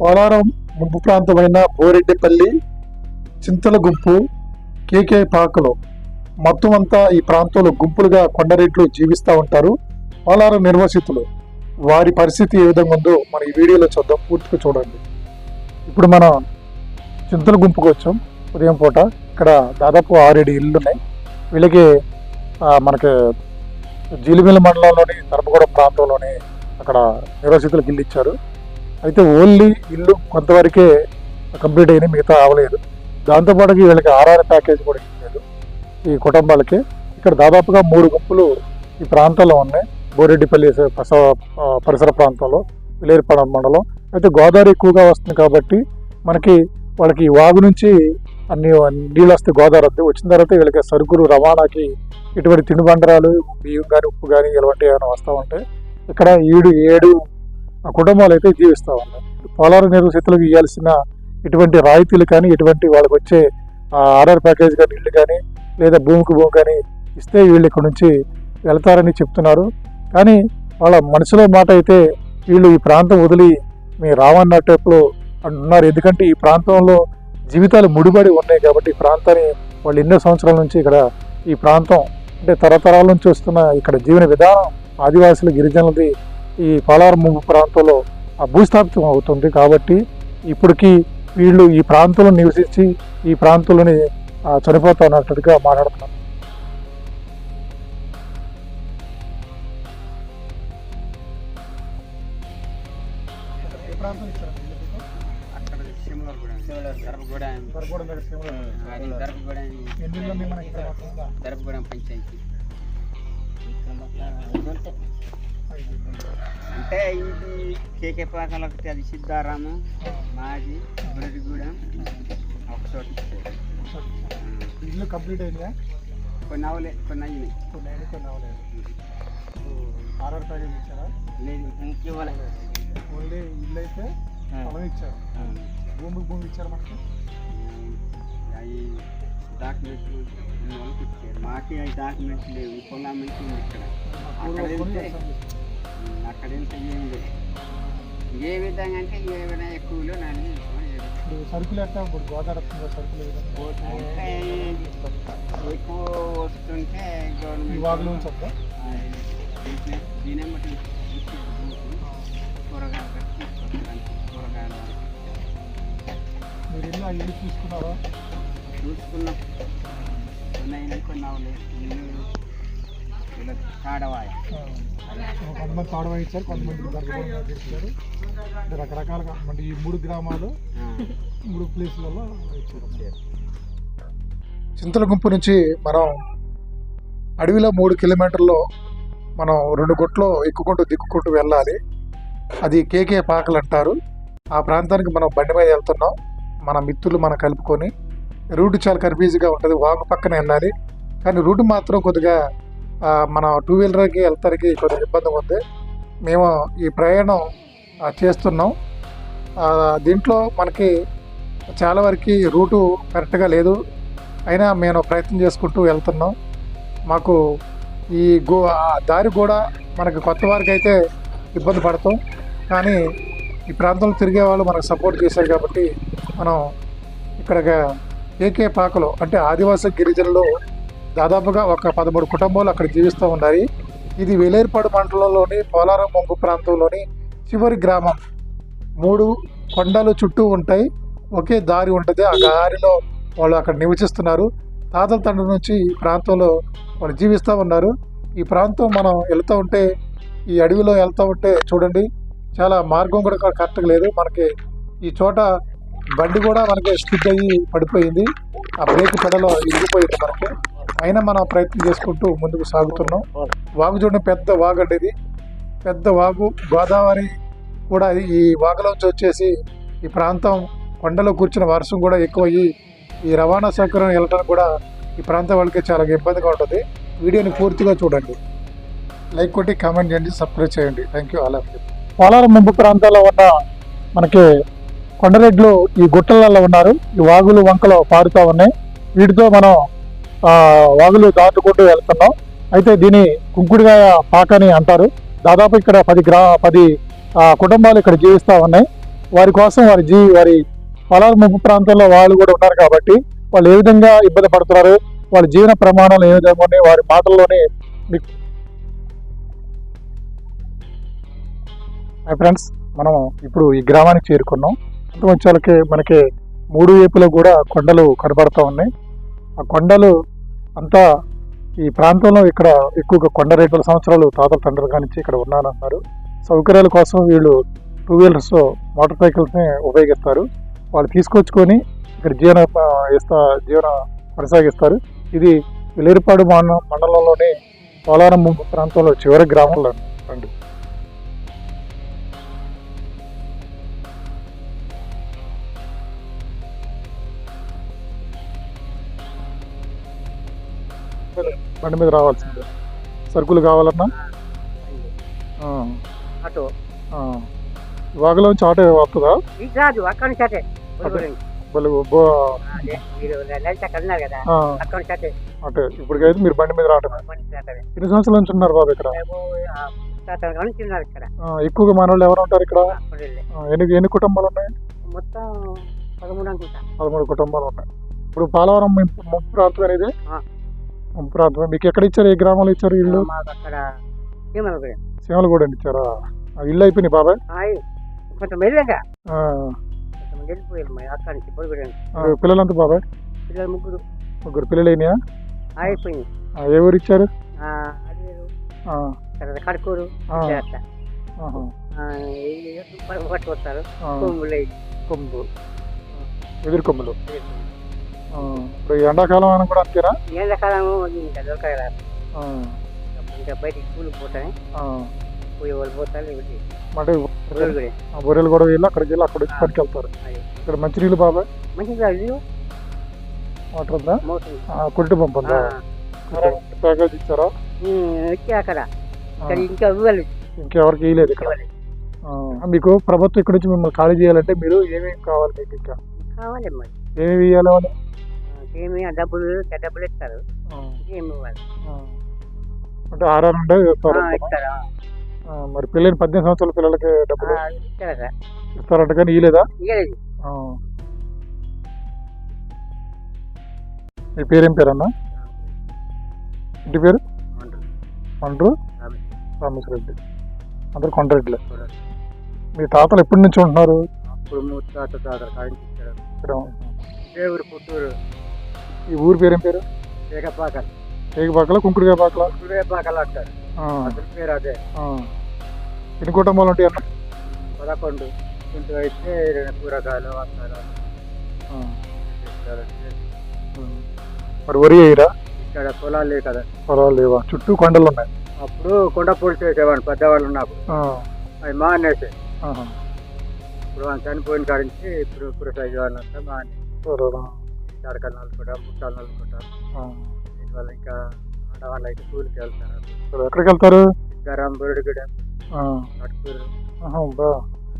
పోలారం ముంపు ప్రాంతమైన బోరెడ్డిపల్లి చింతల గుంపు కేకే పాకలు మొత్తం అంతా ఈ ప్రాంతంలో గుంపులుగా కొండరెట్లు జీవిస్తూ ఉంటారు పోలారం నిర్వసితులు. వారి పరిస్థితి ఏ విధంగా ఉందో మన ఈ వీడియోలో చూద్దాం పూర్తిగా చూడండి. ఇప్పుడు మనం చింతల గుంపుకు వచ్చాం ఉదయం పూట. ఇక్కడ దాదాపు ఆరేడు ఇళ్ళు ఉన్నాయి వీళ్ళకి మనకి జీలిమిల్లి మండలంలోని తరపగూడెం ప్రాంతంలోని అక్కడ నిర్వసితులకు ఇల్లు ఇచ్చారు. అయితే ఓన్లీ ఇల్లు కొంతవరకే కంప్లీట్ అయినాయి మిగతా అవ్వలేదు దాంతోపాటుకి వీళ్ళకి ఆర్ఆర్ ప్యాకేజ్ కూడా ఇవ్వలేదు ఈ కుటుంబాలకి. ఇక్కడ దాదాపుగా మూడు గుంపులు ఈ ప్రాంతంలో ఉన్నాయి. బోరెడ్డిపల్లి పరిసర ప్రాంతంలో విలేరిపాడ మండలం. అయితే గోదావరి ఎక్కువగా వస్తుంది కాబట్టి మనకి వాళ్ళకి ఈ వాగు నుంచి అన్ని నీళ్ళు వస్తే గోదావరి వద్ద. వచ్చిన తర్వాత వీళ్ళకి సరుకులు రవాణాకి ఇటువంటి తినుబండరాలు బియ్యం కానీ ఉప్పు కానీ ఇలాంటివి ఏమైనా వస్తూ ఉంటాయి ఇక్కడ ఏడు ఏడు కుటుంబాలు అయితే జీవిస్తూ ఉన్నాయి పోలారు నిర్వసితులకు ఇవ్వాల్సిన ఇటువంటి రాయితీలు కానీ ఇటువంటి వాళ్ళకి వచ్చే ఆర్ఆర్ ప్యాకేజ్ కానీ ఇల్లు కానీ లేదా భూమికి భూమి కానీ ఇస్తే వీళ్ళు ఇక్కడ నుంచి వెళ్తారని చెప్తున్నారు. కానీ వాళ్ళ మనసులో మాట అయితే వీళ్ళు ఈ ప్రాంతం వదిలి మీ రావన్న టైప్లో అంటున్నారు. ఎందుకంటే ఈ ప్రాంతంలో జీవితాలు ముడిపడి ఉన్నాయి కాబట్టి ఈ ప్రాంతాన్ని వాళ్ళు ఎన్నో సంవత్సరాల నుంచి ఇక్కడ ఈ ప్రాంతం అంటే తరతరాల నుంచి వస్తున్న ఇక్కడ జీవన విధానం ఆదివాసుల గిరిజనులది ఈ పోలారం ముంపు ప్రాంతంలో ఆ భూస్థాపితం అవుతుంది కాబట్టి ఇప్పటికి వీళ్ళు ఈ ప్రాంతంలో నివసించి ఈ ప్రాంతంలోని చనిపోతా ఉన్నట్టుగా మాట్లాడుతున్నారు. పంచాయతీ. అంటే ఇది కేకే పాకలు ఒకటి అది సిద్ధారాము మాది బురడిగూడెం ఒక చోట. ఇల్లు కంప్లీట్ అయిందా? కొన్ని అవలే కొన్ని అయినాయి. కొన్ని కొన్ని అవ్వలేదు ఆర్ఆర్ ప్యాకేజ్ ఇచ్చారా? లేదు ఇంకివ్వలే ఓన్లీ ఇల్లు అయితే పొలం ఇచ్చారు. భూమికి భూమి ఇచ్చారు మనకి? అవి డాక్యుమెంట్లు ఇచ్చారు మాకే అవి డాక్యుమెంట్స్ లేవు పొలం నుంచి ఉంది ఇక్కడ. అక్కడ వెళ్తే అక్కడ వెళ్తే ఏం లేదు. ఏ విధంగా అంటే ఏ విధంగా ఎక్కువలో నన్ను సరుకులు ఎట్టా ఇప్పుడు గోదావరి సరుకులు ఎక్కువ వస్తుంటే గవర్నమెంట్ దీని బట్టి కూరగాయలు కూరగాయలు. మీరు ఇల్లు తీసుకున్నారా? చూసుకున్నాం కొన్ని కొన్ని అవ్వలేదు కొంతమంది తాడవ ఇచ్చారు కొంతమంది ఇచ్చారు. రకరకాలుగా అంటే ఈ మూడు గ్రామాలు మూడు ప్లేసులలో ఇచ్చారు చింతల గుంపు నుంచి మనం అడవిలో మూడు కిలోమీటర్లు మనం రెండు గుట్లు ఎక్కుకుంటూ దిక్కుకుంటూ వెళ్ళాలి. అది కేకే పాకలు అంటారు. ఆ ప్రాంతానికి మనం బండి మీద వెళ్తున్నాం. మన మిత్రులు మనం కలుపుకొని రూట్ చాలా కన్ఫ్యూజ్గా ఉంటుంది. వాగు పక్కన వెళ్ళాలి కానీ రూట్ మాత్రం కొద్దిగా మన టూ వీలర్కి వెళ్తానికి కొద్దిగా ఇబ్బంది ఉంది. మేము ఈ ప్రయాణం చేస్తున్నాం. దీంట్లో మనకి చాలా వరకు రూటు కరెక్ట్గా లేదు. అయినా మేము ప్రయత్నం చేసుకుంటూ వెళ్తున్నాం. మాకు ఈ గో దారి కూడా మనకి కొత్త వారికి అయితే ఇబ్బంది పడతాం. కానీ ఈ ప్రాంతంలో తిరిగే వాళ్ళు మనకు సపోర్ట్ చేశారు కాబట్టి మనం ఇక్కడ ఏకే పాకలో అంటే ఆదివాసీ గిరిజనులు దాదాపుగా ఒక పదమూడు కుటుంబాలు అక్కడ జీవిస్తూ ఉన్నాయి. ఇది వేలేరుపాడు మండలంలోని పోలారం ముంపు ప్రాంతంలోని చివరి గ్రామం. మూడు కొండలు చుట్టూ ఉంటాయి. ఒకే దారి ఉంటుంది ఆ దారిలో వాళ్ళు అక్కడ నివసిస్తున్నారు. తాతల తండ్రి నుంచి ఈ ప్రాంతంలో వాళ్ళు జీవిస్తూ ఉన్నారు. ఈ ప్రాంతం మనం వెళ్తూ ఉంటే ఈ అడవిలో వెళ్తూ ఉంటే చూడండి చాలా మార్గం కూడా కరెక్ట్గా లేదు. మనకి ఈ చోట బండి కూడా మనకి స్కిడ్ అయ్యి పడిపోయింది. ఆ బ్రేక్ పెడలో ఇరిగిపోయింది మనకి. అయినా మనం ప్రయత్నం చేసుకుంటూ ముందుకు సాగుతున్నాం. వాగు చూడండి పెద్ద వాగు అండి ఇది. పెద్ద వాగు గోదావరి కూడా ఈ వాగులోంచి వచ్చేసి ఈ ప్రాంతం కొండలో కూర్చున్న వర్షం కూడా ఎక్కువ అయ్యి ఈ రవాణా సౌకర్యం వెళ్ళడానికి కూడా ఈ ప్రాంతం వాళ్ళకి చాలా ఇబ్బందిగా ఉంటుంది. వీడియోని పూర్తిగా చూడండి. లైక్ కొట్టి కామెంట్ చేయండి సబ్స్క్రైబ్ చేయండి. Thank you all of you Polavaram ముంపు ప్రాంతాల్లో ఉన్న మనకి కొండరెడ్లు ఈ గుట్టలలో ఉన్నారు. ఈ వాగులు వంకలు పారుతూ ఉన్నాయి. వీటితో మనం వాగులు దాటుకుంటూ వెళ్తున్నాం. అయితే దీని కుంకుడిగాయ పాక అని అంటారు. దాదాపు ఇక్కడ పది గ్రా పది కుటుంబాలు ఇక్కడ జీవిస్తూ ఉన్నాయి. వారి కోసం వారి జీ వారి పొలాల ముప్పు ప్రాంతంలో వాళ్ళు కూడా ఉన్నారు కాబట్టి వాళ్ళు ఏ విధంగా ఇబ్బంది పడుతున్నారు వాళ్ళ జీవన ప్రమాణాలు ఏ విధంగా ఉన్నాయి వారి మాటల్లోనే మీకు ఫ్రెండ్స్ మనం ఇప్పుడు ఈ గ్రామానికి చేరుకున్నాం. వచ్చేళ్ళకి మనకి మూడు వైపులో కూడా కొండలు కనబడతా ఉన్నాయి. ఆ కొండలు అంతా ఈ ప్రాంతంలో ఇక్కడ ఎక్కువగా కొండ రేట్ల సంవత్సరాలు తాతల తండ్రుల నుంచి ఇక్కడ ఉన్నానన్నారు సౌకర్యాల కోసం వీళ్ళు టూ వీలర్స్ మోటార్ సైకిల్స్ని ఉపయోగిస్తారు. వాళ్ళు తీసుకొచ్చుకొని ఇక్కడ జీవన ఇస్తా జీవన కొనసాగిస్తారు. ఇది విలేరుపాడు మండ మండలంలోని పోలారం ముంపు ప్రాంతంలో చివరి గ్రామంలో అండి. బండి మీద రావాల్సిందే. సరుకులు కావాలన్నా? అటు ఆ. వాగులోంచి ఆటో వస్తుందా నుంచి కదా. అక్కడి నుంచి అటే. అంటే. ఇప్పటికైతే మీరు బండి మీద అక్కడే. ఎన్ని సంవత్సరాల నుంచి ఉన్నారు బాబు ఇక్కడ? నుంచి ఎక్కువగా మన వాళ్ళు ఎవరు ఉంటారు ఇక్కడ? ఎన్ని ఎన్ని కుటుంబాలు ఉన్నాయి? మొత్తం పదమూడు పదమూడు కుటుంబాలు ఉన్నాయి. ఇప్పుడు పాలవరం ముంపు ప్రాంతం అనేది ప్రాంతం మీకు ఎక్కడ ఇచ్చారు? ఏ గ్రామంలో ఇచ్చారు ఇల్లు? మాకు అక్కడ ఏమన్నా కూడా సీమలు కూడా ఇచ్చారా? ఆ, ఇల్లు అయిపోయినాయి బాబాయ్? హాయ్ కొంచెం వెళ్ళాక ఆ, కొంచెం వెళ్ళిపోయారు మరి అక్కడి నుంచి పిల్లలంతా బాబాయ్? పిల్లలు ముగ్గురు. ముగ్గురు పిల్లలు అయినాయా? అయిపోయింది. ఆ, ఏ ఊరు ఇచ్చారు? అది ఆ, తర్వాత కడుకూరు. ఆ, ఆహా, కొమ్ములు కొమ్ములు. ఎదురు కొమ్ములు. ఇప్పుడు ఎండాకాలం అని కూడా అంతేనా? ఎండాకాలము ఇంకా ఇంకా బయటికి స్కూల్కి పోతానే. ఆ. పోయి వాళ్ళు పోతారు ఇవి అంటే పిల్లలు కూడా. ఆ బొర్రెలు కూడా వెళ్ళి అక్కడికి వెళ్ళి అక్కడ వచ్చి పనికి వెళ్తారు. ఇక్కడ మంచినీళ్ళు బాబాయ్? ఇల్లు వాటర్ ఉందా? కురిటి పంపు ఉందా? ప్యాకేజ్ ఇచ్చారా? వచ్చి అక్కడ. ఇంకా ఇంకెవరికి ఇవ్వలేదు. ఇక్కడ మీకు ప్రభుత్వం ఇక్కడ నుంచి మిమ్మల్ని ఖాళీ చేయాలంటే మీరు ఏమేమి కావాలి మీకు ఇంకా? కావాలి మరి. ఏమేమి ఇవ్వాలి వాళ్ళు? ఏమి డబ్బులు ఇస్తారు. ఏమి ఇవ్వాలి. అంటే ఆర్ఆర్ ఉండే ఇస్తారు? మరి పెళ్ళైన పద్దెనిమిది సంవత్సరాల పిల్లలకి డబ్బులు ఇస్తారంట. కానీ ఇవ్వలేదా. మీ పేరేం పేరన్నా? ఇంటి పేరు? మండ్రు. రామేశ్వరరెడ్డి. అందరు కొండరెడ్డిలే. మీ తాతలు ఎప్పటి నుంచి ఉంటున్నారు? తాత ఇక్కడ దేవుడు పుత్తూరు. ఈ ఊరి పేరేం పేరు? ఏకపాకలు. ఏకపాకల? కుంకుడుగా పాకల సూర్యపాకలు అంటారు అసలు పేరు అదే. ఎన్ని కుటుంబాలు ఉంటాయి అన్న? పదకొండు. ఇంటి అయితే రెండు కూరగాయలు. ఉమ్. మరి వరి వేయరా? ఇక్కడ పొలాలు లేవు కదా. పొలాలు లేవా? చుట్టూ కొండలు ఉన్నాయి. అప్పుడు కొండ పూలు చేసేవాడిని పెద్దవాళ్ళు ఆ. అవి మానేసి. ఆహా. ఇప్పుడు వాళ్ళు చనిపోయిన కాడి నుంచి ఇప్పుడు కురసాయి వాళ్ళంతా మానే సరేనా. తడకలు నలుకుంటాం ముట్టాలు. దీనివల్ల ఇంకా ఆడవాళ్ళు అయితే కూలికి వెళ్తారు ఎక్కడికి వెళ్తారు. కట్కూరు ఆహా, బా.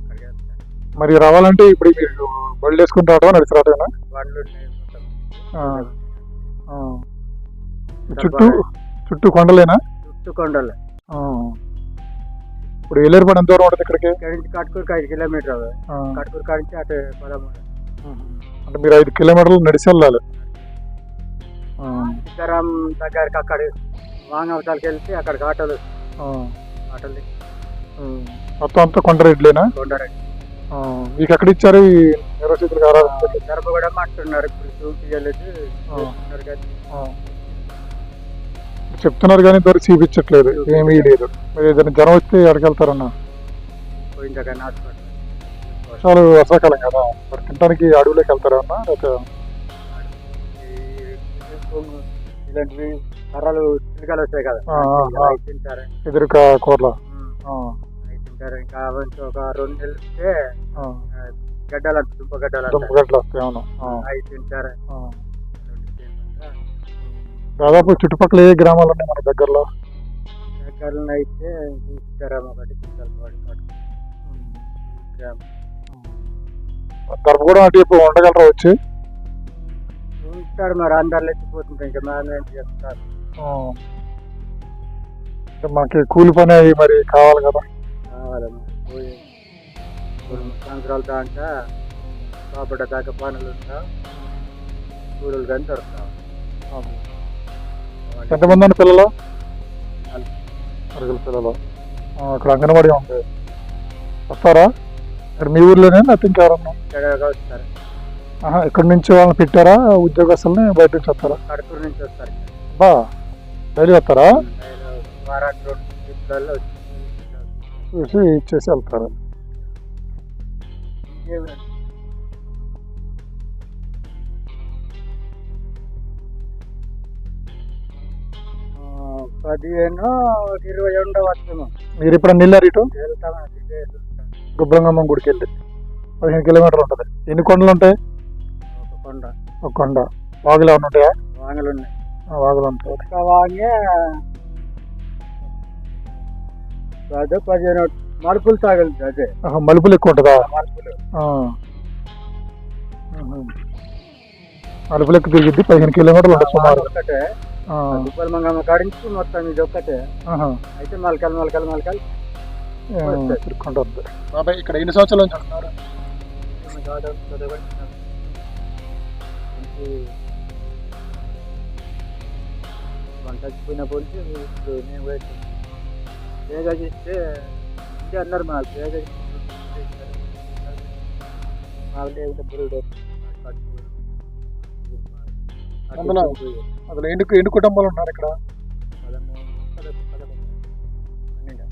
అక్కడికి వెళ్తారు. మరి రావాలంటే ఇప్పుడు మీరు బళ్ళు వేసుకుని రావడం నడిచి బండ్లు. చుట్టూ చుట్టూ కొండలేనా? చుట్టూ కొండలు. ఇప్పుడు ఎల్లేరుపడి ఎంత దూరం ఉంటుంది ఇక్కడికి? కట్కూరుకి ఐదు కిలోమీటర్లు ఆ. కట్కూరు కాడి నుంచి అటు పదమూడు. అంటే మీరు ఐదు కిలోమీటర్లు నడిచి వెళ్ళాలి. ఆ. ఇద్దరం దగ్గరికి అక్కడ వాంగవతాలకి వెళ్తే అక్కడికి ఆటోలు ఆ. ఆటోలు. మొత్తం అంతా కొండరెడ్లేనా కొండరెడ్డి. ఆ. మీకు ఎక్కడ ఇచ్చారు ఈ నిర్వసితులు గారు గర్భ కూడా అంటున్నారు. ఇప్పుడు చూపించలేదు చెప్తున్నారు కానీ దొరికి చూపించట్లేదు. ఏమీ లేదు. మీరు ఏదైనా జ్వరం వస్తే ఎక్కడికి వెళ్తారన్న? పోయిందా కానీ హాస్పిటల్. చాలా వర్షాకాలం కదా. మరి తినడానికి అడవిలోకి ఈ కొంగు ఇలాంటివి కర్రలు చిలుకలు వస్తాయి కదా. తింటారు? ఎదురుగా కూరల. తింటారు? ఇంకా ఒక రెండు నెలలు. ఆ, గడ్డలు దుంప గడ్డలు అంటారు దుంపగడ్డలు వస్తాయి అవును. అవి తింటారు. దాదాపు చుట్టుపక్కల ఏ గ్రామాలు ఉన్నాయి మన దగ్గరలో? దగ్గరలో అయితే తీసుకురాము ఒకటి గ్రామం. గర్భగూడెం అటు ఇప్పుడు ఉండగలరా వచ్చి? ఉంటారు మరి అందరు ఇంకా చేస్తారు? మనకి కూలి పని అవి మరి కావాలి కదా? కావాలి మరి. పోయి సంవత్సరాల దాకా లోపల దాకా పనులు ఉంటా కానీ దొరుకుతాం ఎంతమంది అండి పిల్లలు? అరుగుల పిల్లలు. అక్కడ అంగన్వాడీ ఉంది. వస్తారా? ఇక్కడ మీ ఊర్లోనే లేకపోతే ఇంకెవరన్నా ఇక్కడ వస్తారు. ఆహా, ఇక్కడ నుంచి వాళ్ళని పెట్టారా? ఉద్యోగస్తుల్ని బయట నుంచి వస్తారా? కడపూరు నుంచి వస్తారు. బా డైలీ వస్తారా? నేను వారానికి రెండు ట్రిప్లలో వచ్చి చూసి ఇచ్చేసి వెళ్తారు. ఆ, పదిహేను ఇరవై ఉండవు వస్తాము. మీరు ఇప్పుడు వెళ్ళారు ఇటు? వెళ్తామని ఇదే వెళ్తాం. గుబ్రంగమ్మ గుడికి వెళ్ళి పదిహేను కిలోమీటర్లు ఉంటుంది. ఎన్ని కొండలు ఉంటాయి? ఒక కొండ. ఒక కొండ. వాగులు ఏమైనా ఉంటాయా? వాంగలు ఉన్నాయి. వాగులు ఉంటాయి. ఒక్క వాంగే అదే పదిహేను మలుపులు తాగలుగుతుంది అదే. మలుపులు ఎక్కువ ఉంటుందా? మలుపులు. మలుపులు ఎక్కువ తిరిగిద్ది పదిహేను కిలోమీటర్లు ఉంటుంది సుమారు. దుబ్బల మంగమ్మ కాడించి మొత్తం ఇది ఒక్కటే. అయితే మలకలు మలకలు మలకలు. ఆ, తిరుక్కుంటూ ఉంది. బాబాయ్ ఇక్కడ ఎన్ని సంవత్సరాల నుంచి ఉంటున్నారు ఇప్పుడు నేను బేగా చేస్తే అన్నారు మాకు బేగా మాకు లేకుంటే బురుడు అందులో ఎన్ని ఎన్ని కుటుంబాలు ఉన్నారు ఇక్కడ.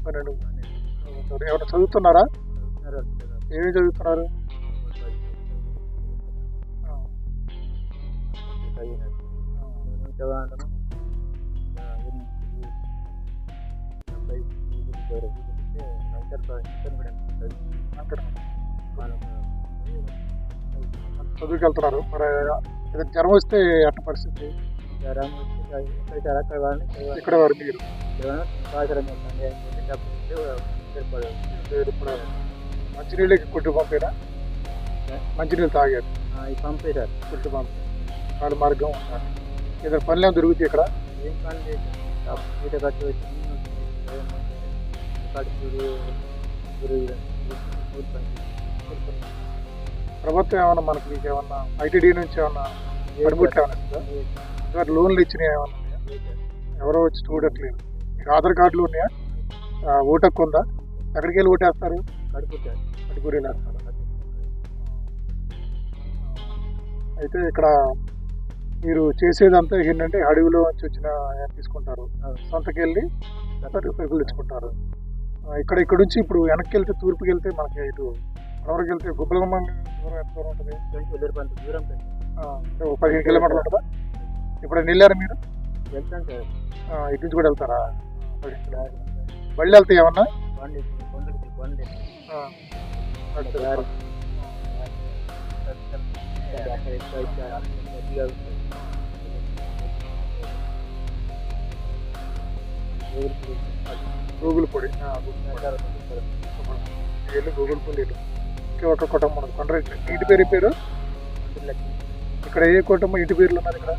పన్నెండు. ఎవరు చదువుతున్నారా? ఏమి చదువుతున్నారు? చదువుకి వెళ్తున్నారు మరి ఏదైనా జ్వరం వస్తే అట్ట పరిస్థితి? ఇక్కడ వారు ఇప్పుడు మంచినీళ్ళకి కుట్టు పంపినా మంచినీళ్ళు తాగారు. పంపేశారు కుట్టు పంపి వాళ్ళ మార్గం ఉన్నారు ఏదైనా పనులు ఏమైనా దొరుకుతాయి ఇక్కడ? ఏం పని లేదు. కడుపులు ప్రభుత్వం ఏమన్నా మనకి మీకు ఏమన్నా ఐటీడీ నుంచి ఏమన్నా పనిముట్లు ఏమన్నా లోన్లు ఇచ్చినాయి ఏమన్నా? ఎవరో వచ్చి చూడట్లేదు. మీకు ఆధార్ కార్డులు ఉన్నాయా? ఆ, ఓటు హక్కు ఉందా? ఎక్కడికి వెళ్ళి ఓటేస్తారు కడుపుతారు అటుకూరు వేస్తారు అయితే ఇక్కడ మీరు చేసేదంతా ఏంటంటే అడవిలో నుంచి వచ్చిన తీసుకుంటారు. సొంతకి వెళ్ళి పెరుగులు తెచ్చుకుంటారు. ఆ, ఇక్కడ ఇక్కడ నుంచి ఇప్పుడు వెనక్కి వెళ్తే తూర్పుకి వెళ్తే మనకి ఇటు వరకు వెళ్తే గుబ్బలగమ్మ దూరం ఎంత దూరం ఉంటుంది? దూరం పదిహేను కిలోమీటర్లు ఉంటుందా? ఇప్పుడు వెళ్ళారు మీరు? వెళ్తాం సార్. ఇటు నుంచి కూడా వెళ్తారా? బళ్ళు వెళ్తాయి ఏమన్నా? బండి బండి. గూగుల్ పొడి. వెళ్ళి గూగుల్ పొడి. ఇటు. ఇంకే ఒక కుటుంబం కొండరెడ్డి ఇంటి పేరు పేరు? ఇక్కడ ఏ కుటుంబం ఇంటి పేర్లు ఉన్నారు ఇక్కడ?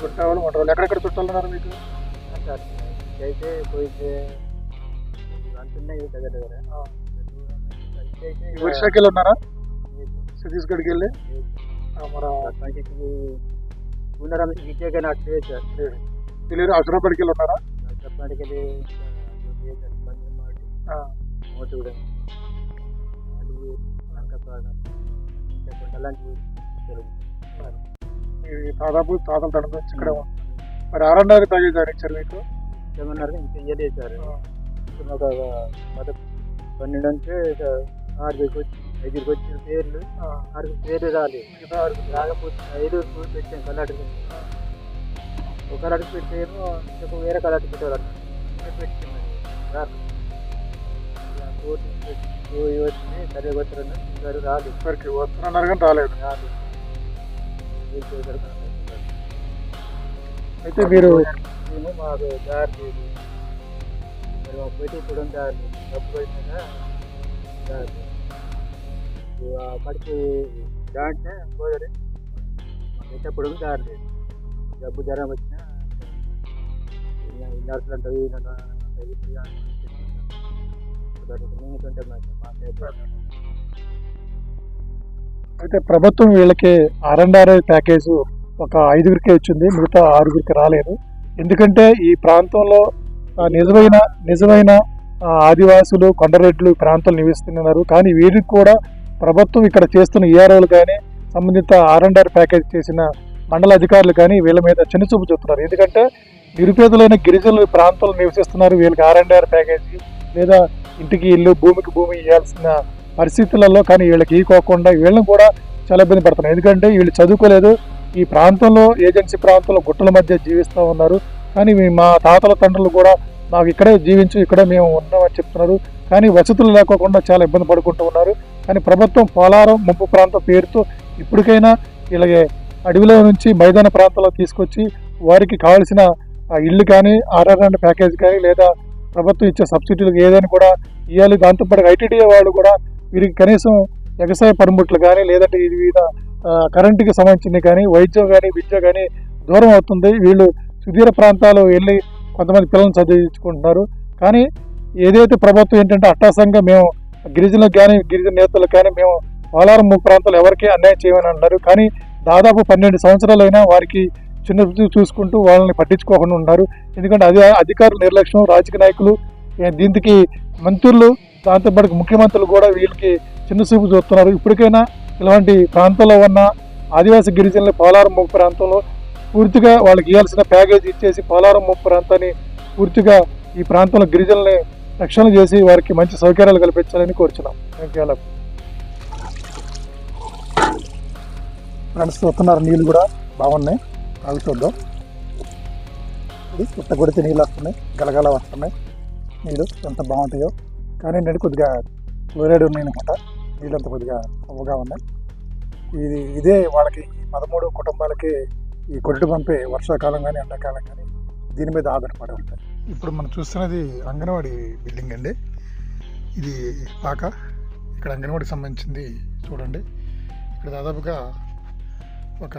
చుట్టాలు మండవాళ్ళు ఎక్కడెక్కడ చుట్టాలు ఉన్నారు మీకు? అయితే పోయితే అంటున్నాయి దగ్గర దగ్గర వెళ్ళి ఉన్నారా ఛత్తీస్గఢ్కి వెళ్ళి మన నాకు చేశారు. తెలియదు హైదరాబాద్కి వెళ్ళి ఉన్నారా? చెప్పడానికి బండి ಮಾಡಿ ఆ, మోటు కూడా అది లంకపాడ చెప్పండి అలాంటివి జరుగుతుంది ఈ దాదాపు తాతల నుంచి ఇక్కడ మరి అని ఇచ్చారు మీకు? ఏమన్నారు ఇంకా ఇయ్యలేదు సార్. ఆ, ఒక మొదటి పన్నెండు అంటే ఆరుగురికి వచ్చి ఐదుగురికి వచ్చిన పేర్లు ఆరుగురు పేర్లు రాలేదు ఆరుగురు. రాకపోతే ఐదుగురు పెట్టాను కర్ణాటక ఒక కర్ణాటక పెట్టాను ఇంకొక వేరే పెట్టింది రాదు ఇలా కోర్టు పోయి వచ్చి సరే వచ్చారన్న గారు రాలేదు ఇక్కడికి వస్తున్నారు కానీ రాలేదు. రాదు అయితే మీరు మేము మాకు దారి లేదు ఇప్పుడు డబ్బు పెట్టినా దారి దాంట్లో పోయారు మాకు ఇప్పుడు దారి డబ్బు జ్వరం వచ్చినా నర్సులు అంటే అయితే ప్రభుత్వం వీళ్ళకి ఆర్ఎండ్ఆర్ఐ ప్యాకేజ్ ఒక ఐదుగురికే వచ్చింది మిగతా ఆరుగురికి రాలేదు. ఎందుకంటే ఈ ప్రాంతంలో నిజమైన నిజమైన ఆదివాసులు కొండరెడ్లు ప్రాంతాలు నివసిస్తున్నారు. కానీ వీరికి కూడా ప్రభుత్వం ఇక్కడ చేస్తున్న ఈఆర్ఓలు కానీ సంబంధిత ఆర్ఎండ్ఆర్ ప్యాకేజ్ చేసిన మండల అధికారులు కానీ వీళ్ళ మీద చిన్నచూపు చూపుతున్నారు. ఎందుకంటే నిరుపేదలైన గిరిజనులు ప్రాంతాలు నివసిస్తున్నారు. వీళ్ళకి ఆర్ఎండ్ఆర్ ప్యాకేజీ లేదా ఇంటికి ఇల్లు భూమికి భూమి ఇవ్వాల్సిన పరిస్థితులలో కానీ వీళ్ళకి ఈకోకుండా వీళ్ళని కూడా చాలా ఇబ్బంది పడుతున్నారు. ఎందుకంటే వీళ్ళు చదువుకోలేదు. ఈ ప్రాంతంలో ఏజెన్సీ ప్రాంతంలో గుట్టల మధ్య జీవిస్తూ ఉన్నారు. కానీ మా తాతల తండ్రులు కూడా మాకు ఇక్కడే జీవించు ఇక్కడే మేము ఉన్నామని చెప్తున్నారు. కానీ వసతులు లేకోకుండా చాలా ఇబ్బంది పడుకుంటూ ఉన్నారు. కానీ ప్రభుత్వం పోలారం ముంపు ప్రాంతం పేరుతో ఇప్పటికైనా ఇలాగే అడవిలో నుంచి మైదాన ప్రాంతంలో తీసుకొచ్చి వారికి కావాల్సిన ఇల్లు కానీ ఆర్ఆర్ ప్యాకేజ్ కానీ లేదా ప్రభుత్వం ఇచ్చే సబ్సిడీలు ఏదైనా కూడా ఇవ్వాలి దాంతోపాటు ఐటీడీఏ వాళ్ళు కూడా వీరికి కనీసం వ్యవసాయ పనిముట్లు కానీ లేదంటే ఇది వివిధ కరెంటుకి సంబంధించినవి కానీ వైద్యం కానీ విద్య కానీ దూరం అవుతుంది. వీళ్ళు సుదూర ప్రాంతాలు వెళ్ళి కొంతమంది పిల్లల్ని చదివించుకుంటున్నారు. కానీ ఏదైతే ప్రభుత్వం ఏంటంటే అట్టాసంగా మేము గిరిజనులకు కానీ గిరిజన నేతలకు కానీ మేము పోలారం ముగ్గు ప్రాంతాలు ఎవరికీ అన్యాయం చేయమని అన్నారు. కానీ దాదాపు పన్నెండు సంవత్సరాలైనా వారికి చిన్న చూసుకుంటూ వాళ్ళని పట్టించుకోకుండా ఉన్నారు. ఎందుకంటే అది అధికారుల నిర్లక్ష్యం రాజకీయ నాయకులు దీనికి మంత్రులు దాంతోపాటు ముఖ్యమంత్రులు కూడా వీళ్ళకి చిన్న చూపు చూస్తున్నారు. ఇప్పటికైనా ఇలాంటి ప్రాంతంలో ఉన్న ఆదివాసీ గిరిజనుల పోలారం ముప్పు ప్రాంతంలో పూర్తిగా వాళ్ళకి ఇవ్వాల్సిన ప్యాకేజ్ ఇచ్చేసి పోలారం ముప్పు ప్రాంతాన్ని పూర్తిగా ఈ ప్రాంతంలో గిరిజనుల్ని రక్షణ చేసి వారికి మంచి సౌకర్యాలు కల్పించాలని కోరుచున్నాం. థ్యాంక్ యూ ఫ్రెండ్స్ చూస్తున్నారు నీళ్ళు కూడా బాగున్నాయి. అవి చూద్దాం. ఇది పుట్ట కొడితే నీళ్ళు వస్తున్నాయి. గలగల వస్తున్నాయి. నీళ్ళు ఎంత బాగుంటాయో. కానీ ఏంటంటే కొద్దిగా క్లోరైడ్ ఉన్నాయి అనమాట. నీళ్ళు అంత కొద్దిగా కొవ్వగా ఉన్నాయి. ఇది ఇదే వాళ్ళకి పదమూడు కుటుంబాలకి ఈ కొట్టు పంపే వర్షాకాలం కానీ ఎండాకాలం కానీ దీని మీద ఆధారపడి ఉంటాయి. ఇప్పుడు మనం చూస్తున్నది అంగన్వాడీ బిల్డింగ్ అండి. ఇది పాక. ఇక్కడ అంగన్వాడికి సంబంధించింది చూడండి. ఇక్కడ దాదాపుగా ఒక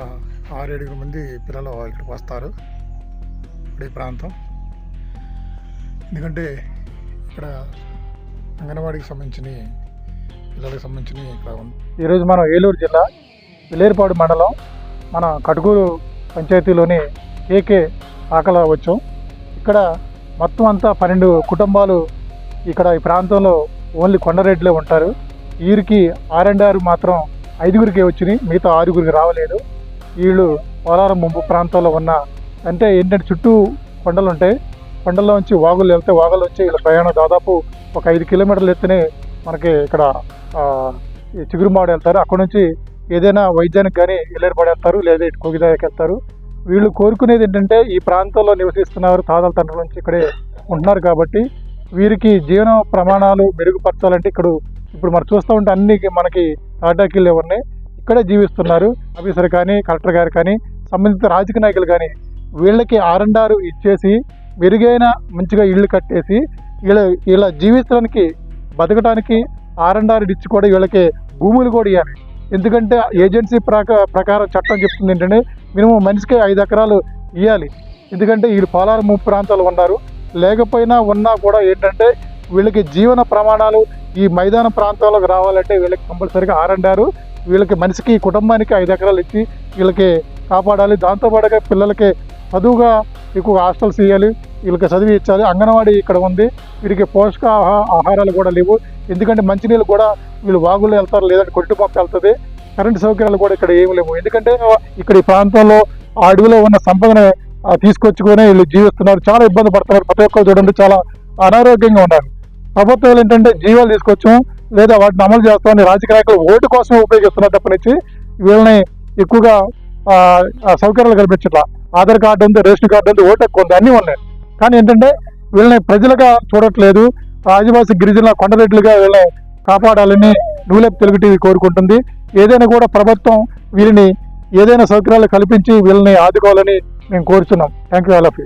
ఆరేడుగురు మంది పిల్లలు ఇక్కడికి వస్తారు. ఇప్పుడు ఈ ప్రాంతం. ఎందుకంటే ఇక్కడ అంగన్వాడికి సంబంధించిన పిల్లలకు సంబంధించిన ఇక్కడ ఉంది. ఈరోజు మనం ఏలూరు జిల్లా విలేరుపాడు మండలం మన కటుకూరు పంచాయతీలోని కేకే ఆకల వచ్చాం. ఇక్కడ మొత్తం అంతా పన్నెండు కుటుంబాలు ఇక్కడ ఈ ప్రాంతంలో ఓన్లీ కొండరెడ్లే ఉంటారు. వీరికి ఆర్ అండ్ ఆర్ మాత్రం ఐదుగురికే వచ్చినాయి. మిగతా ఆరుగురికి రావలేదు. వీళ్ళు పోలారం ముంపు ప్రాంతంలో ఉన్న అంటే ఏంటంటే చుట్టూ కొండలు ఉంటాయి. కొండల్లో నుంచి వాగులు వెళ్తే వాగులు వచ్చి వీళ్ళ ప్రయాణం దాదాపు ఒక ఐదు కిలోమీటర్లు ఎత్తునే మనకి ఇక్కడ ఈ చిగురుమాడు వెళ్తారు. అక్కడ నుంచి ఏదైనా వైద్యానికి కానీ ఇల్లేరు పడేస్తారు లేదా ఇటు కోగిదాయకి వీళ్ళు కోరుకునేది ఏంటంటే ఈ ప్రాంతంలో నివసిస్తున్నారు తాతల తండ్రుల నుంచి ఇక్కడే ఉంటున్నారు కాబట్టి వీరికి జీవన ప్రమాణాలు మెరుగుపరచాలంటే ఇక్కడ ఇప్పుడు మనం చూస్తూ ఉంటే అన్ని మనకి తాటాకిళ్ళే ఉన్నాయి. ఇక్కడే జీవిస్తున్నారు. ఆఫీసర్ కానీ కలెక్టర్ గారు కానీ సంబంధిత రాజకీయ నాయకులు కానీ వీళ్ళకి ఆరండారు ఇచ్చేసి మెరుగైన మంచిగా ఇళ్ళు కట్టేసి వీళ్ళ వీళ్ళ జీవించడానికి బతకడానికి ఆరండారు ఇచ్చి కూడా వీళ్ళకి భూములు కూడా ఇవ్వాలి. ఎందుకంటే ఏజెన్సీ ప్రక ప్రకారం చట్టం చెప్తుంది ఏంటంటే మినిమం మనిషికి ఐదు ఎకరాలు ఇవ్వాలి ఎందుకంటే వీళ్ళు పోలారం ముప్పు ప్రాంతాలు ఉన్నారు. లేకపోయినా ఉన్నా కూడా ఏంటంటే వీళ్ళకి జీవన ప్రమాణాలు ఈ మైదాన ప్రాంతాలకు రావాలంటే వీళ్ళకి కంపల్సరీగా ఆరండారు. వీళ్ళకి మనిషికి కుటుంబానికి ఐదు ఎకరాలు ఇచ్చి వీళ్ళకి కాపాడాలి. దాంతోపాటుగా పిల్లలకి చదువుగా ఎక్కువ హాస్టల్స్ ఇవ్వాలి వీళ్ళకి చదివి ఇచ్చాలి అంగన్వాడీ ఇక్కడ ఉంది వీరికి పోషక ఆహారాలు కూడా లేవు. ఎందుకంటే మంచినీళ్ళు కూడా వీళ్ళు వాగులు వెళ్తారు లేదంటే కొట్టి పంప వెళ్తుంది. కరెంటు సౌకర్యాలు కూడా ఇక్కడ ఏమి లేవు. ఎందుకంటే ఇక్కడ ఈ ప్రాంతంలో ఆ అడవిలో ఉన్న సంపదను తీసుకొచ్చుకొని వీళ్ళు జీవిస్తున్నారు. చాలా ఇబ్బంది పడుతున్నారు. ప్రతి ఒక్కరు చూడండి చాలా అనారోగ్యంగా ఉన్నారు. ప్రభుత్వాలు ఏంటంటే జీవాలు తీసుకొచ్చాం లేదా వాటిని అమలు చేస్తామని రాజకీయ నాయకులు ఓటు కోసం ఉపయోగిస్తున్నారు తప్పనిచ్చి. వీళ్ళని ఎక్కువగా ఆ, సౌకర్యాలు కల్పించట్లా. ఆధార్ కార్డు ఉంది రేషన్ కార్డు ఉంది ఓటు ఎక్కువ ఉంది అన్నీ ఉన్నాయి. కానీ ఏంటంటే వీళ్ళని ప్రజలుగా చూడట్లేదు. ఆదివాసీ గిరిజనుల కొండరెడ్లుగా వీళ్ళని కాపాడాలని నూలెప్ తెలుగు టీవీ కోరుకుంటుంది. ఏదైనా కూడా ప్రభుత్వం వీరిని ఏదైనా సౌకర్యాలు కల్పించి వీళ్ళని ఆదుకోవాలని మేము కోరుతున్నాం thank you all of you